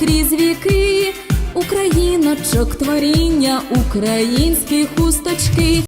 крізь віки, Україночок творіння, українські хусточки.